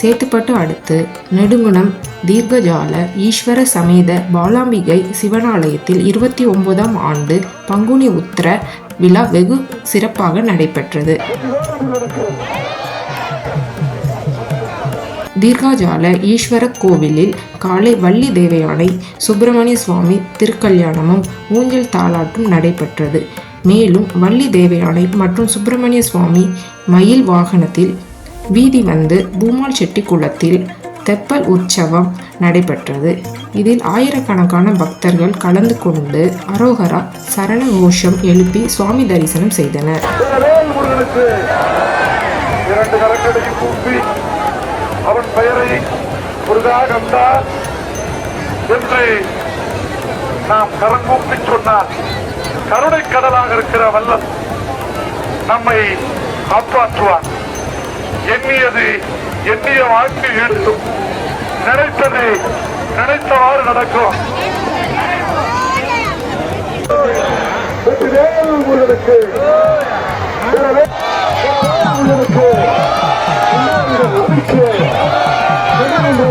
சேத்துப்பட்டு அடுத்து நெடுங்குணம் தீர்க்கஜால ஈஸ்வர சமேத பாலாம்பிகை சிவனாலயத்தில் இருபத்தி ஒன்பதாம் ஆண்டு பங்குனி உத்திர விழா வெகு சிறப்பாக நடைபெற்றது. தீர்காஜால ஈஸ்வர கோவிலில் காலை வள்ளி தேவயானை சுப்பிரமணிய சுவாமி திருக்கல்யாணமும் ஊஞ்சல் தாலாட்டும் நடைபெற்றது. மேலும் வள்ளி தேவையானை மற்றும் சுப்பிரமணிய சுவாமி மயில் வாகனத்தில் வீதி வந்து பூமால் செட்டி குளத்தில் தெப்பல் உற்சவம் நடைபெற்றது. இதில் ஆயிரக்கணக்கான பக்தர்கள் கலந்து கொண்டு அரோகரா சரண கோஷம் எழுப்பி சுவாமி தரிசனம் செய்தனர். அவன் பெயரை முருகா கந்தா என்று நாம் கரங்கூப்பி சொன்னார். கருணை கடலாக இருக்கிற வல்லம் நம்மை காப்பாற்றுவான். எண்ணியது எண்ணிய வாழ்க்கை ஈட்டும் நினைத்தது நினைத்தவாறு நடக்கும். வேல் முருகனுக்கு முருகனுக்கு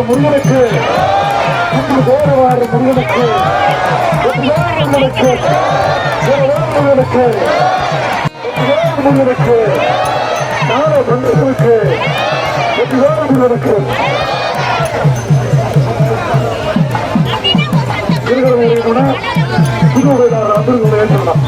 முருகனுக்கு தேவவாறு முருகனுக்கு மாலை மன்னர்களுக்கு வெற்றிகாரர்களுக்கு திருகடவுரை கூட புதுவையாளர் அமர்ந்து ஏற்றலாம்